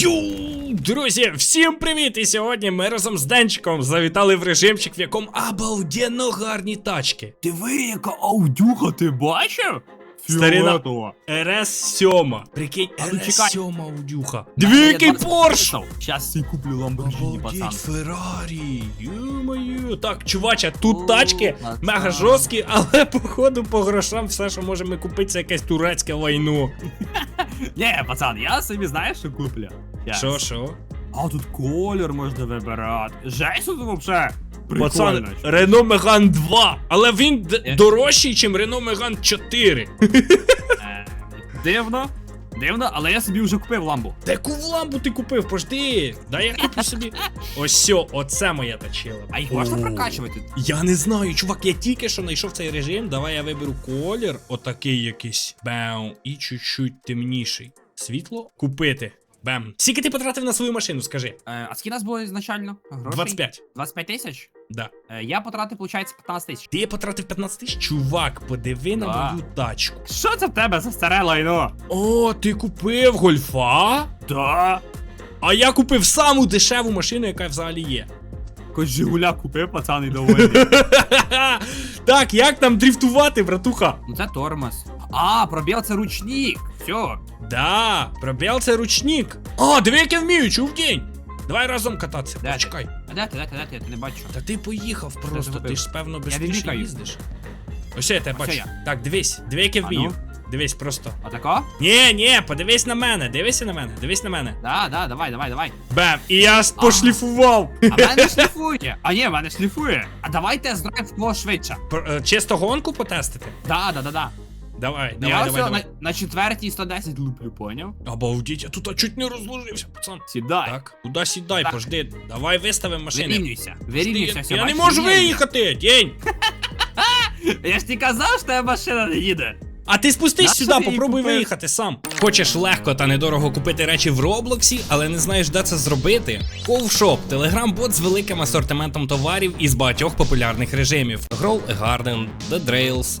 Йоу, друзі, всім привіт! І сьогодні ми разом з Денчиком завітали в режимчик, в якому обалденно гарні тачки. Диви, яка аудюха, ти бачив? Старина. РС 7. Прикинь, ну РС 7 аудюха. Я Дві який Порш! Щас я куплю Ламборджині, пацан. Феррарі, ё-моё. Так, чувача, тут тачки мега жорсткі, але походу по грошам все, що можемо купити, це якесь турецьке лайно. Ні, пацан, я собі знаєш, що куплю? Щас. Що, що? А тут колір можна вибирати. Жесть тут вообще. Пацан. Рено Меган 2, але він д- Е. дорожчий, ніж Рено Меган 4. Е, Дивно. Дивно, але я собі вже купив ламбу. Таку ламбу ти купив, пожди. Дай я куплю собі. Ось сьо, оце моя тачила. А їх можна прокачувати? Я не знаю, чувак, я тільки що знайшов цей режим. Давай я виберу колір, отакий якийсь. Бем, і чуть-чуть темніший. Світло? Купити. Бем. Скільки ти потратив на свою машину, скажи? Е, а скільки нас було ізначально? Грошей? 25. 25 тисяч? Да. Е, я потратив, виходить, 15 тисяч. Ти потратив 15 тисяч? Чувак, подиви на Да. мою тачку. Що це в тебе за старе лайно? О, ти купив гольфа? Да. А я купив саму дешеву машину, яка взагалі є. Якось Жигуля купив, пацан, і довольний. так, як там дрифтувати, братуха? Ну це тормоз. А, пробіл це ручник. Все. Да, пробіл це ручник. А, диви, як я вмію, чувдень. Давай разом кататися. Де ти? Почекай. А де ти, де ти, де ти, я не бачу. Та ти поїхав просто, ти ж певно Я безпечно їздиш. Ось я тебе бачу. я. Так, дивись, диви, як я вмію. ну? Дивись просто. А тако? Ні, ні, подивись на мене, дивися на мене, дивись на мене. Да, да, давай, давай, давай. Бем, і я ж пошліфував. А мене шліфує. А ні, мене шліфує. А давай тест-драйв кого швидше. Е, Чисто гонку потестити? Да, да, да, да. Давай, я давай, ось давай, на, на четвертій 110 луплю, поняв? Обалдіть, я тут чуть не розложився, пацан. Сідай. Так, куди сідай, Так. пожди. Давай виставимо машини. Вирівнюйся. Я, Вирівнюйся, все, я не бачиш, можу виїхати, день. Я ж тобі казав, що тебе машина не їде. А ти спустись Нащо сюди, ти її попробуй купив? виїхати сам. Хочеш легко та недорого купити речі в Роблоксі, але не знаєш, де це зробити? Ковшоп телеграм-бот з великим асортиментом товарів із багатьох популярних режимів: Grow a Garden, The Drails,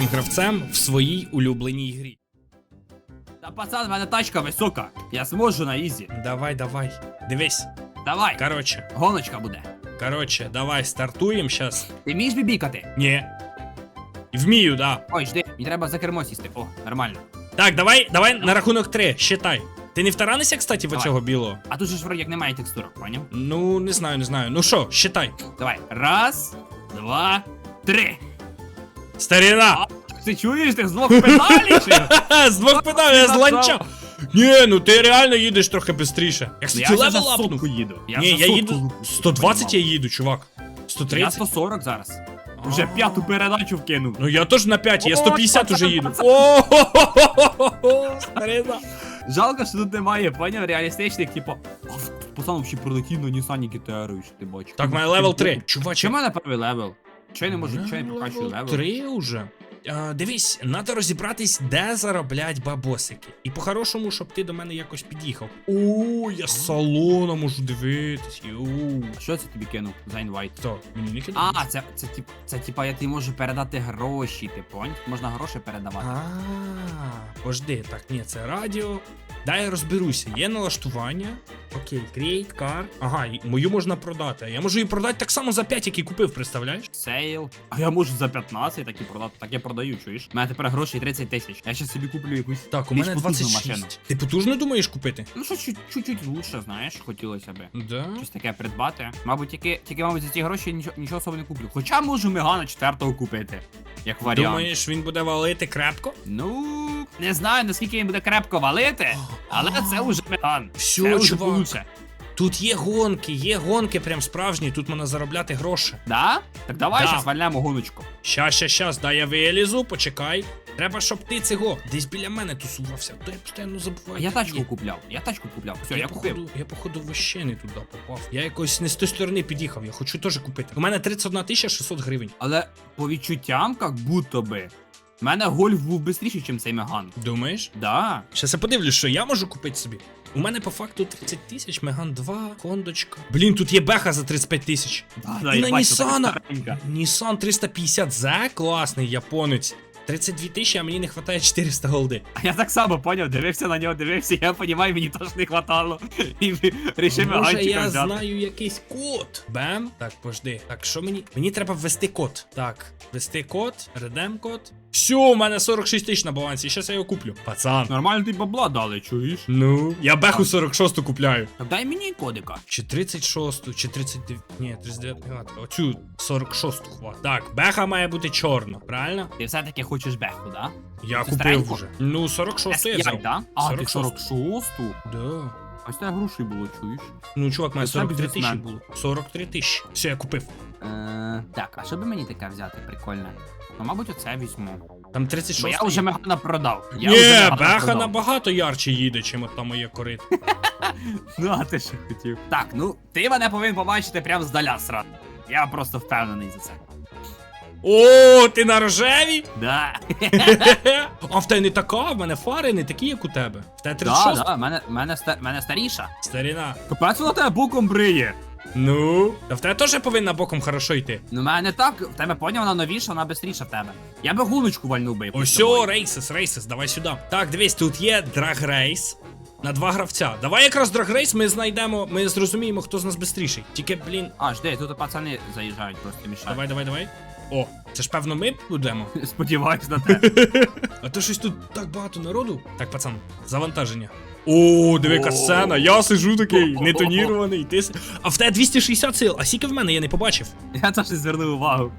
гравцем в своїй улюбленій грі. Та пацан, в мене тачка висока. Я зможу на ізі. Давай, давай, дивись. Давай, Короче, гоночка буде. короче, давай стартуємо щас. Ти вмієш бібікати? Ні. Вмію, да. Ой, жди, мені треба за кермо сісти. О, нормально. Так, давай, давай на рахунок три, считай. Ти не втаранися, кстати, в Давай. оцього білого? А тут же ж вроді як немає текстурок, поняв? Ну, не знаю, не знаю. Ну що, считай. Давай. Раз, два, три. Старіна! А, ти чуєш, ти з двох педалей чи? З двох педалей, я з Ти ланча. Ні, ну ти реально їдеш трохи швидше. Я, Ну, кстати, Я за левел сотку апнув. їду. Ні, я їду. 120 я їду, чувак. Я 130? 140 зараз. Вже п'яту передачу вкинув. Ну я теж на 5, я 150 уже їду. Старина. Жалко, що тут немає, поняв, реалістичних, типу. Пацан ще прилетів на Гітеру, що ти бачиш. Так, мене левел 3. Чуваче, в мене перший левел? Я не можу, я не прокачую левел? Три уже. А, дивись, треба розібратись, де зароблять бабосики. І по-хорошому, щоб ти до мене якось під'їхав. О, я з салона можу дивитись. Йоу. Що це тобі кинув за інвайт? Хто? Мені не кидає? А, це, це, тип, це типа я тобі можу передати гроші, ти поняв? Можна гроші передавати. А, пожди, так, ні, це радіо. Дай я розберуся. Є налаштування. Окей, create car. Ага, мою можна продати. Я можу її продати так само за 5, як і купив, представляєш? Сейл. А я можу за 15 так і продати. Так я продаю, чуєш? У мене тепер гроші 30 тисяч. Я ще собі куплю якусь. Так, у мене 26. машину. Ти потужно думаєш купити? Ну що чуть- чуть-чуть лучше, знаєш, хотілося би. Да. Щось таке придбати. Мабуть, тільки, тільки мабуть, за ці гроші нічого, нічого особо не куплю. Хоча можу Мегана 4 купити. Як варіант. Думаєш, він буде валити крепко? Ну, не знаю, наскільки він буде крепко валити, але це вже Меган. Всьо, це вже чувак. получше. Тут є гонки, є гонки прям справжні, тут можна заробляти гроші. Да? Так давай Да. зараз вальнемо гоночку. Щас, щас, щас, дай я вилізу, почекай. Треба, щоб ти цього десь біля мене тусувався. То я постійно забуваю. А я де тачку є. купляв. Я тачку купляв. Все, я купив. походу, я походу вообще не туди попав. Я якось не з тої сторони під'їхав. Я хочу теж купити. У мене 31 тисяча 600 гривень. Але по відчуттям, як будто би. В мене гольф був швидший, ніж цей Меган. Думаєш? Да. Щас я подивлюсь, що я можу купити собі. У мене по факту 30 тисяч, Меган 2, Хондочка. Блін, тут є беха за 35 тисяч. Да, да, І я на бачу, Нісана. така старенька. Nissan 350 Z, класний японець. 32 тисячі, а мені не вистачає 400 голди. А я так само поняв, дивився на нього, дивився, я розумію, мені теж не хватало. І рішив Може я взяти. знаю якийсь код. Бем. Так, пожди. Так, що мені? Мені треба ввести код. Так, ввести код, редем код. Все, у мене 46 тисяч на балансі, щас я його куплю. Пацан. Нормально ти бабла дали, чуєш? Ну, я беху 46 купляю. Так дай мені кодика. Чи 36, чи 39. Ні, 39 не хватить. Оцю 46 хват. Так, беха має бути чорна, правильно? Ти все-таки хочеш беху, да? Я Це купив стареньку? вже. Ну, 46 я взяв. да? А, ти 46. 46-ту? Да. Ось це грошей було, чуєш? Ну, чувак, Це 43 тисячі бізнесмен. було. 43 тисячі. Все, я купив. Е, так, а що би мені таке взяти, прикольне? Ну, мабуть, оце візьму. Там Бо 36. я вже Мегана продав. Я Ні, вже Мегана беха продав. набагато ярче їде, чим там моє корито. Ну, а ти що хотів? Так, ну, ти мене повинен побачити прямо здаля сразу. Я просто впевнений за це. О, ти на рожеві? Да. А в тебе не така, в мене фари не такі, як у тебе. В тебе Да, 36 да, мене, мене, ста- мене старіша. старіна. Капець вона тебе боком бриє. Ну, та в тебе теж повинна боком хорошо йти. Ну, в мене не так, в тебе поняв, вона новіша, вона бистріша в тебе. Я би гулочку вальнув би. якусь Ось з тобою. рейсис, рейсис, давай сюди. Так, дивись, тут є драгрейс. На два гравця. Давай якраз драгрейс ми знайдемо, ми зрозуміємо, хто з нас бистріший. Тільки, блін, А, жди, тут пацани заїжджають, просто мішають. давай, давай, давай. О, це ж певно ми будемо. Сподіваюсь на те. А то щось тут так багато народу. Так, пацан, завантаження. О, диви яка сцена, я сижу такий, нетонірований, ти. А в тебе 260 сил, а скільки в мене, я не побачив. Я теж не звернув увагу.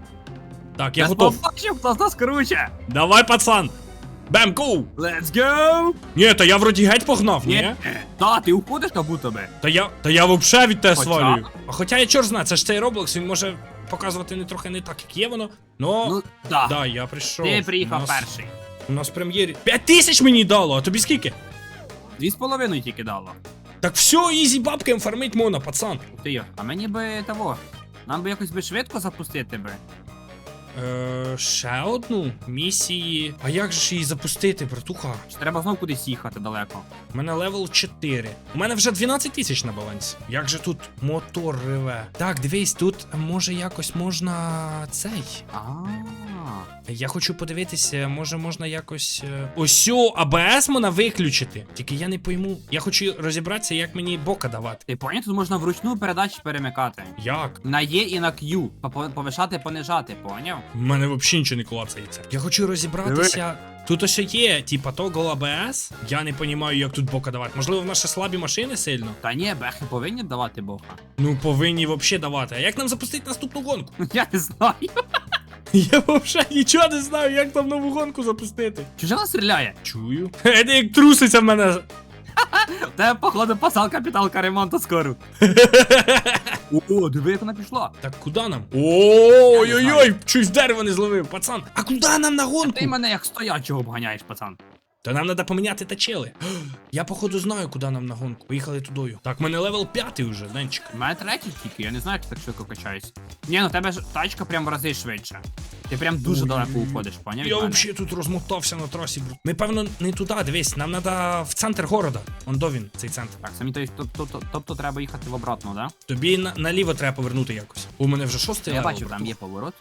Так, я готов. хто з нас круче. Давай, пацан. Бем, гоу! Let's go! Ні, та я вроді геть погнав, ні? Та, ти уходиш як будто би. Та я, та я вообще від тебе свалюю. А хоча я чор знаю, це ж цей Roblox, він може показувати не трохи не так, як є воно. Но, Ну, да. да, я прийшов. Ти У приїхав нас- перший. У нас прем'єрі. 5 тисяч мені дало, а тобі скільки? Дві з половиною тільки дало. Так все, ізі бабки фармить моно, пацан. Ти йо. А мені би того. Нам би якось би швидко запустити би. Е, ще одну місії. А як же ж її запустити, братуха? Треба знов кудись їхати далеко? У мене левел 4. У мене вже 12 тисяч на балансі. Як же тут мотор реве? Так, дивись, тут може якось можна цей. А. Я хочу подивитися, може можна якось. е, Ось о, АБС можна виключити. Тільки я не пойму. Я хочу розібратися, як мені бока давати. Ти поняв, тут можна вручну передачі перемикати. Як? На Є і на Q. Повишати, понижати, поняв? У мене взагалі нічого не клацається. Я хочу розібратися. Тут ось є, типа того АБС. Я не розумію, як тут бока давати. Можливо, в наші слабі машини сильно. Та ні, бехи повинні давати боха. Ну, повинні взагалі давати. А як нам запустити наступну гонку? Я не знаю. Я взагалі нічого не знаю, як там нову гонку запустити. Чужа стріляє? Чую. Е, ти як труситься в мене. У тебе, походу, пасал капіталка ремонту скоро. О, диви, як вона пішла. Так куди нам? Ой-ой-ой, щось дерево не зловив, пацан. А куди нам на гонку? Ти мене як стоячого обганяєш, пацан. То нам треба поміняти тачели. Я походу знаю, куди нам на гонку. Поїхали тудою. Так, в мене левел 5 вже, Денчик. У мене третій тільки, я не знаю, як так швидко качаюсь. Ні, ну в тебе ж тачка прям в рази швидше. Ти прям дуже далеко уходиш, поняв? Я взагалі тут розмотався на трасі, брат. Ми, певно, не туди, дивись, нам треба в центр города. Он до він, цей центр. Так, самі то, тобто, тобто, тобто треба їхати в обратно, да? Тобі на, наліво треба повернути якось. У мене вже шостий Я левел, бачу, там є поворот.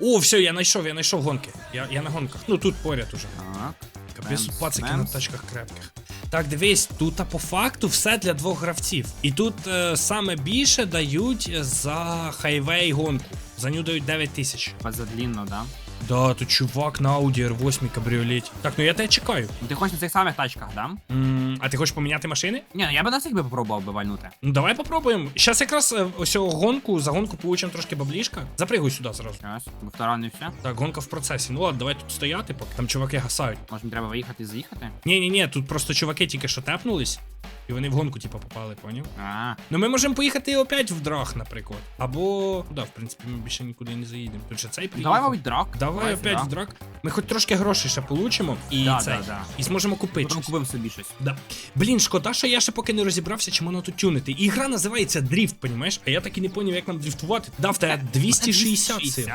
О, все, я знайшов, я знайшов гонки. Я, я на гонках. Ну тут поряд уже. Так. Капець Бемс, пацики на тачках крепких. Так, дивись, тут а по факту все для двох гравців. І тут е, саме більше дають за хайвей гонку. За нього дають 9 тисяч. Позадлінно, да? Да, тут чувак на Audi R8 кабріолеті. Так, ну я тебе чекаю. Ну ти хочеш на цих самих тачках, да? м а ти хочеш поміняти машини? Ні, ну я би на цих би попробував би вальнути. Ну давай попробуємо. Щас якраз е, ось цього гонку, за гонку получимо трошки баблішка. Запригуй сюди зразу. Бо втора не все. Так, гонка в процесі. Ну ладно, давай тут стояти, поки там чуваки гасають. Може мені треба виїхати і заїхати? Ні, ні, ні, тут просто чуваки тільки що тепнулись. І вони в гонку, типу, попали, поняв? А, Ну ми можемо поїхати опять в драх, наприклад. Або. Да, в принципі, ми більше нікуди не заїдемо. Тут ще цей приїхав. давай, мабуть, драк. Давай Давайте, опять да. в драк. Ми хоч трошки грошей ще получимо і Да, цей. да, да. І зможемо купити. Потім щось. купимо собі щось. Да. Блін, шкода, що я ще поки не розібрався, чим воно тут тюнити. І гра називається Дріфт, понімаєш? А я так і не поняв, як нам дрифтувати. Да, в тебе 260 сил.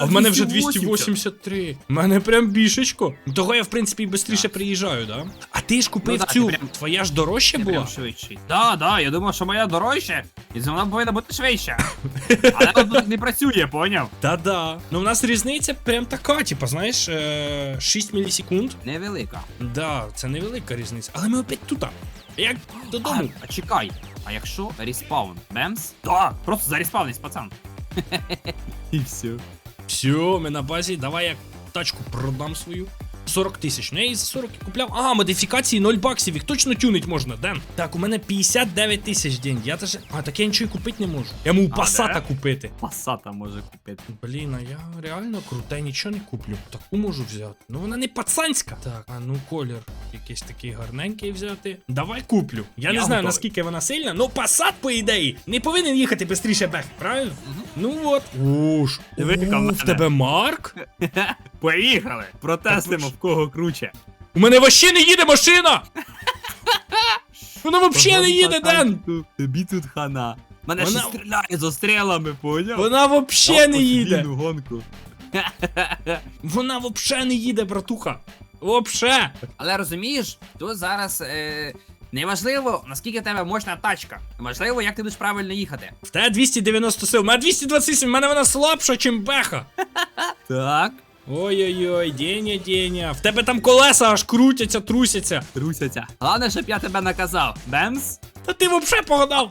А в мене вже 283. У мене прям бішечко. Того я, в принципі, і швидше приїжджаю, да? А ти ж купив Ну цю. прям- Твоя ж дорожча Ти була? прям швидший. Да, да, я думав, що моя дорожча, і вона повинна бути швидша. Але тут не працює, поняв? Та-да. Ну в нас різниця прям така, типа, знаєш, е, 6 мілісекунд. Невелика. Да, це невелика різниця. Але ми опять тут. Як додому. А, а чекай, а якщо респаун? Бемс? Да, просто зареспавнись, пацан. І все. Все, ми на базі. Давай я тачку продам свою. 40 тисяч. Ну я її за 40 купляв. Ага, модифікації 0 баксів. Їх точно тюнить можна, Ден. Так, у мене 59 тисяч день. Я даже. А, так я нічого і купити не можу. Я можу пасата купити. Пасата може купити. Блін, а я реально круте, нічого не куплю. Таку можу взяти. Ну вона не пацанська. Так, а ну колір якийсь такий гарненький взяти. Давай куплю. Я, Я не знаю, готовий. наскільки вона сильна, ну пасат, по ідеї, не повинен їхати швидше бех, правильно? Ну от. Уж. Яка в тебе Марк? Поїхали! Протестимо, в кого круче. У мене вообще не їде машина! Вона вообще не їде, Ден! Тобі тут хана. Мене Вона- ще стріляє за стрілами, поняв? Вона вообще не їде! Подвійну гонку. Вона вообще не їде, братуха! Вообще! Але розумієш, тут зараз е, неважливо, наскільки в тебе мощна тачка. Важливо, як ти будеш правильно їхати. В тебе 290 сил, у мене 228, в мене вона слабша, чим беха! Так. Ой-ой-ой, Деня, Деня. В тебе там колеса аж крутяться, трусяться. Трусяться. Головне, щоб я тебе наказав. Бемс? Та ти вообще погадав.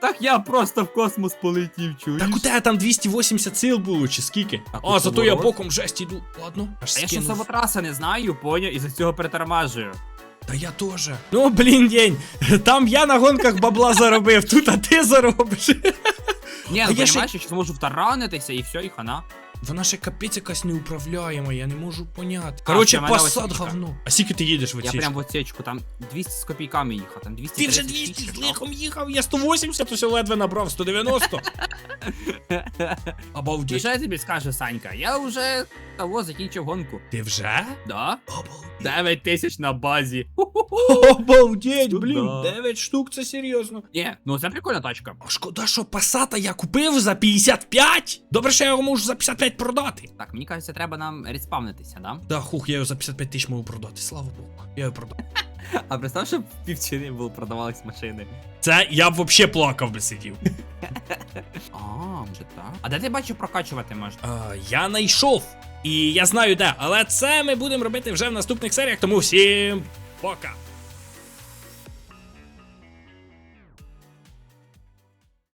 Так я просто в космос полетів, чуєш? Так у тебе там 280 сил було, чи скільки? Так, А, зато я боком жесть іду. Ладно, аж А я ще самотраси не знаю, поняв, і за цього перетормажую. Та я теж. Ну, блін, день. Там я на гонках бабла заробив, тут а ти заробиш. Ні, А ну я ще- понімаєш, я ще можу втаранитися і все, і хана. Вона ще капець якась неуправляєма, я не можу поняти. Короче, це мене посад осічка. говно. А скільки ти їдеш в Я прям в отсечку, там 200 з копійками їхав, там 200 Ти вже 200 з лихом їхав, я 180, усе ледве набрав, 190. Обалдеть. я тобі скажу, Санька? Я вже того закінчив гонку. Ти вже? Да? Обалдеть. 9 тисяч на базі. Обалдеть, блін, да. 9 штук, це серйозно. Ні, ну це прикольна тачка. А шкода, що пасата я купив за 55. Добре, що я його можу за 55 продати. Так, мені кажеться, треба нам респавнитися, да? Да, хух, я його за 55 тисяч можу продати, слава Богу. Я його продав. А представь, що в півчини було продавались машини. Це я б вообще плакав би сидів. А, може так. А де ти бачив прокачувати можна? А, я знайшов. І я знаю де, але це ми будемо робити вже в наступних серіях, тому всім пока.